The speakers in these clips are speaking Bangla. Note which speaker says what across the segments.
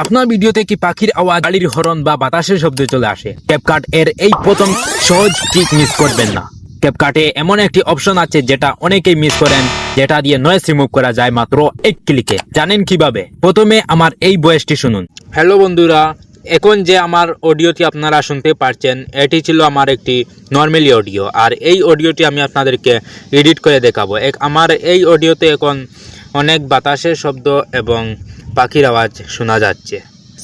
Speaker 1: আপনার ভিডিওতে কি পাখির আওয়াজ, গাড়ির হরন বা বাতাসের শব্দ চলে আসে? ক্যাপকাট এর এই প্রথম সহজ ট্রিক মিস করবেন না। ক্যাপকাটে এমন একটি অপশন আছে যেটা অনেকেই মিস করেন, যেটা দিয়ে নয়েস রিমুভ করা যায় মাত্র এক ক্লিকে জানেন কীভাবে? প্রথমে আমার এই বয়সটি শুনুন। হ্যালো বন্ধুরা, এখন যে আমার অডিওটি আপনারা শুনতে পারছেন, এটি ছিল আমার একটি নর্মালি অডিও আর এই অডিওটি আমি আপনাদেরকে এডিট করে দেখাবো। এক আমার এই অডিওতে এখন অনেক বাতাসের শব্দ এবং পাখির আওয়াজ শোনা যাচ্ছে।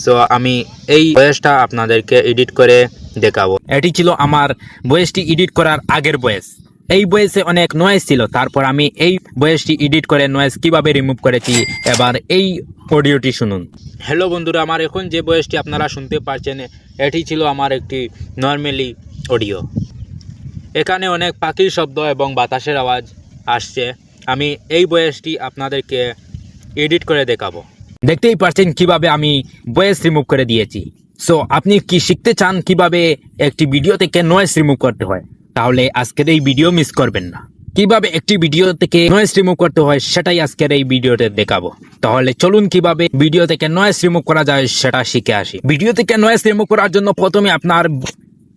Speaker 1: সো আমি এই ভয়েসটা আপনাদেরকে এডিট করে দেখাবো। এটি ছিল আমার ভয়েসটি এডিট করার আগের ভয়েস এই বয়সে অনেক নয়েজ ছিল। তারপর আমি এই বয়সটি এডিট করে নয়েজ কীভাবে রিমুভ করেছি, এবার এই অডিওটি শুনুন। হ্যালো বন্ধুরা, আমার এখন যে বয়সটি আপনারা শুনতে পারছেন এটি ছিল আমার একটি নর্মালি অডিও এখানে অনেক পাখির শব্দ এবং বাতাসের আওয়াজ আসছে। আমি এই বয়সটি আপনাদেরকে এডিট করে দেখাবো। দেখতেই পারছেন কীভাবে আমি ভয়েস রিমুভ করে দিয়েছি। সো আপনি কি শিখতে চান কীভাবে একটি ভিডিও থেকে নয়েস রিমুভ করতে হয়? তাহলে আজকের এই ভিডিও মিস করবেন না। কীভাবে একটি ভিডিও থেকে নয়েস রিমুভ করতে হয় সেটাই আজকের এই ভিডিওতে দেখাবো। তাহলে চলুন কীভাবে ভিডিও থেকে নয়েস রিমুভ করা যায় সেটা শিখে আসি। ভিডিও থেকে নয়েস রিমুভ করার জন্য প্রথমে আপনার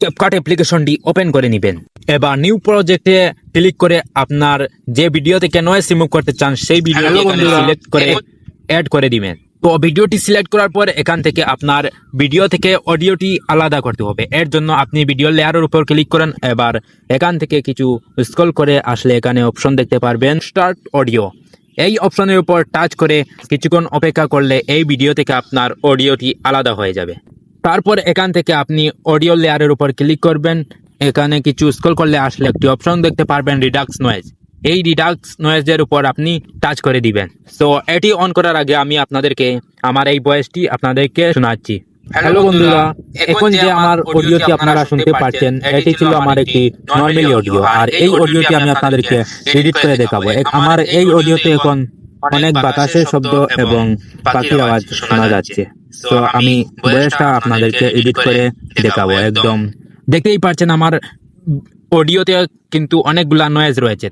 Speaker 1: ক্যাপকাট অ্যাপ্লিকেশনটি ওপেন করে নেবেন। এবার নিউ প্রজেক্টে ক্লিক করে আপনার যে ভিডিও থেকে নয়েস রিমুভ করতে চান সেই এখানে সিলেক্ট করে অ্যাড করে দিবেন। তো ভিডিওটি সিলেক্ট করার পর এখান থেকে আপনার ভিডিও থেকে অডিওটি আলাদা করতে হবে। এর জন্য আপনি ভিডিও লেয়ারের উপর ক্লিক করেন। এবার এখান থেকে কিছু স্ক্রল করে আসলে এখানে অপশন দেখতে পারবেন স্টার্ট অডিও এই অপশনের উপর টাচ করে কিছুক্ষণ অপেক্ষা করলে এই ভিডিও থেকে আপনার অডিওটি আলাদা হয়ে যাবে। তারপর এখান থেকে আপনি অডিও লেয়ারের উপর ক্লিক করবেন। এখানে কিছু স্ক্রল করলে আসলে একটি অপশন দেখতে পারবেন রিডাক্স নয়েজ এই রিডাক্স নয়েজের উপর আপনি টাচ করে দিবেন। তো এটি অন করার আগে আমি আপনাদেরকে আমার এই ভয়েসটি আপনাদেরকে শোনাচ্ছি। হ্যালো বন্ধুরা এখন যে আমার অডিওটি আপনারা শুনতে পাচ্ছেন এটি ছিল আমার একটি নর্মালি অডিও আর এই অডিওটি আমি আপনাদেরকে এডিট করে দেখাবো। আমার এই অডিওতে এখন অনেক বাতাসের শব্দ এবং পাখির আওয়াজ শোনা যাচ্ছে। তো আমি ভয়েসটা আপনাদেরকে এডিট করে দেখাবো একদম। দেখতেই পাচ্ছেন আমার অডিওতে কিন্তু অনেকগুলা নয়েজ রয়েছে।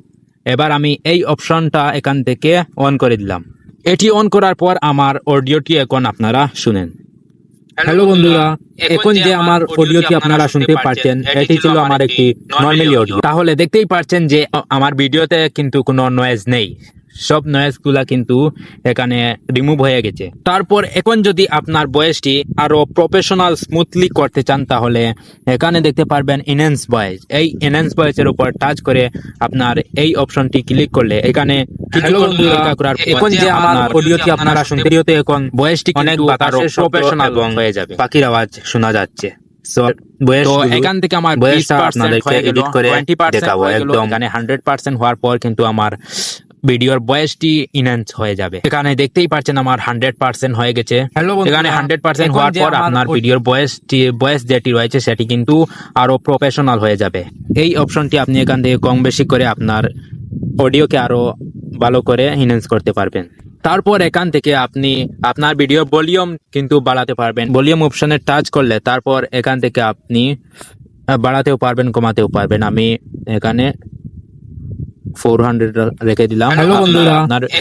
Speaker 1: এবার আমি এই অপশনটা এখান থেকে অন করে দিলাম। এটি অন করার পর আমার অডিওটি এখন আপনারা শুনেন। হ্যালো বন্ধুরা এখন যে আমার অডিওটি আপনারা শুনতে পারছেন এটি ছিল আমার একটি নর্মালি অডিও তাহলে দেখতেই পারছেন যে আমার ভিডিওতে কিন্তু কোনো নয়েজ নেই। সব নয়েজগুলা কিন্তু এখানে রিমুভ হয়ে গেছে। তারপর এখন যদি আপনার বয়েসটি আরও প্রফেশনাল স্মুথলি করতে চান তাহলে এখানে দেখতে পারবেন এনহ্যান্স ভয়েস এই এনহ্যান্স ভয়েসের উপর টাচ করে আপনার এই অপশনটি ক্লিক করলে এখানে
Speaker 2: এখন যে আমার
Speaker 1: অডিওটি আপনারা শুনতে এখন বয়েসটি অনেক প্রফেশনাল হয়ে যাবে। পাখির আওয়াজ শোনা যাচ্ছে। এখান থেকে আমার বয়েসটা আপনাদেরকে এডিট করে দেখাবো একদম। হান্ড্রেড পার্সেন্ট হওয়ার পর কিন্তু আমার ভিডিওর বয়েসটি ইনহ্যান্স হয়ে যাবে। এখানে দেখতেই পাচ্ছেন আমার হান্ড্রেড পার্সেন্ট হয়ে গেছে। এখানে হান্ড্রেড পার্সেন্ট হওয়ার পর আপনার ভিডিওর বয়েসটি বয়েস যেটি রয়েছে সেটি কিন্তু আরও প্রফেশনাল হয়ে যাবে। এই অপশনটি আপনি এখান থেকে কম বেশি করে আপনার অডিওকে আরও ভালো করে ইনহ্যান্স করতে পারবেন। তারপর এখান থেকে আপনি আপনার ভিডিও ভলিউম কিন্তু বাড়াতে পারবেন। ভলিউম অপশনে টাচ করলে তারপর এখান থেকে আপনি বাড়াতেও পারবেন কমাতেও পারবেন। আমি এখানে ফোর হান্ড্রেড রেখে দিলাম।
Speaker 2: Hello বন্ধুরা,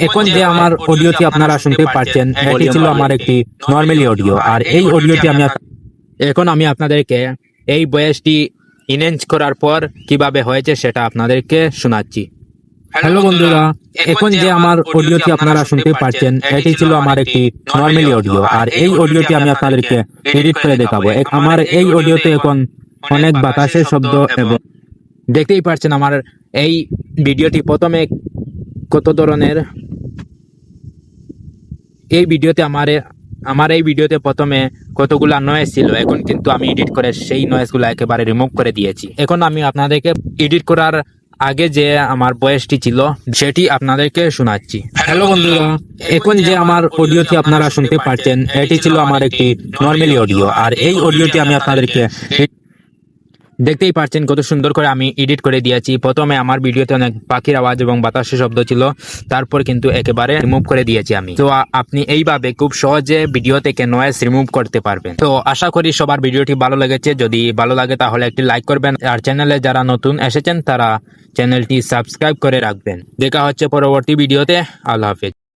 Speaker 2: এখন যে আমার অডিওটি আপনারা শুনতে পাচ্ছেন এটি ছিল আমার একটি নর্মালি অডিও আর এই অডিওটি আমি
Speaker 1: এখন আমি আপনাদেরকে এই বয়সটি করার পর কীভাবে হয়েছে সেটা আপনাদেরকে শোনাচ্ছি।
Speaker 2: হ্যালো বন্ধুরা এখন যে আমার অডিওটি আপনারা শুনতে পাচ্ছেন এটি ছিল আমার একটি নর্মালি অডিও আর এই অডিওটি আমি আপনাদেরকে এডিট করে দেখাবো। আমার এই অডিওতে এখন অনেক বাতাসের শব্দ এবং
Speaker 1: দেখতেই পারছেন আমার এই ভিডিওটি প্রথমে কত ধরনের? এই ভিডিওতে আমার আমার এই ভিডিওতে প্রথমে কতগুলা নয়েজ ছিল এখন কিন্তু আমি এডিট করে সেই নয়েজগুলো একেবারে রিমুভ করে দিয়েছি। এখন আমি আপনাদেরকে এডিট করার আগে যে আমার বয়সটি ছিল সেটি আপনাদেরকে শোনাচ্ছি।
Speaker 2: হ্যালো বন্ধুরা এখন যে আমার অডিওটি আপনারা শুনতে পারছেন এটি ছিল আমার একটি নর্মালি অডিও আর এই অডিওটি আমি আপনাদেরকে
Speaker 1: দেখতেই পাচ্ছেন কত সুন্দর করে আমি এডিট করে দিয়েছি। প্রথমে আমার ভিডিওতে অনেক পাখির আওয়াজ এবং বাতাসের শব্দ ছিল, তারপর কিন্তু একেবারে রিমুভ করে দিয়েছি আমি। তো আপনি এইভাবে খুব সহজে ভিডিও থেকে নয়েস রিমুভ করতে পারবেন? তো আশা করি সবার ভিডিওটি ভালো লেগেছে। যদি ভালো লাগে তাহলে একটি লাইক করবেন। আর চ্যানেলে যারা নতুন এসেছেন, তারা চ্যানেলটি সাবস্ক্রাইব করে রাখবেন। দেখা হচ্ছে পরবর্তী ভিডিওতে। আল্লাহ হাফেজ।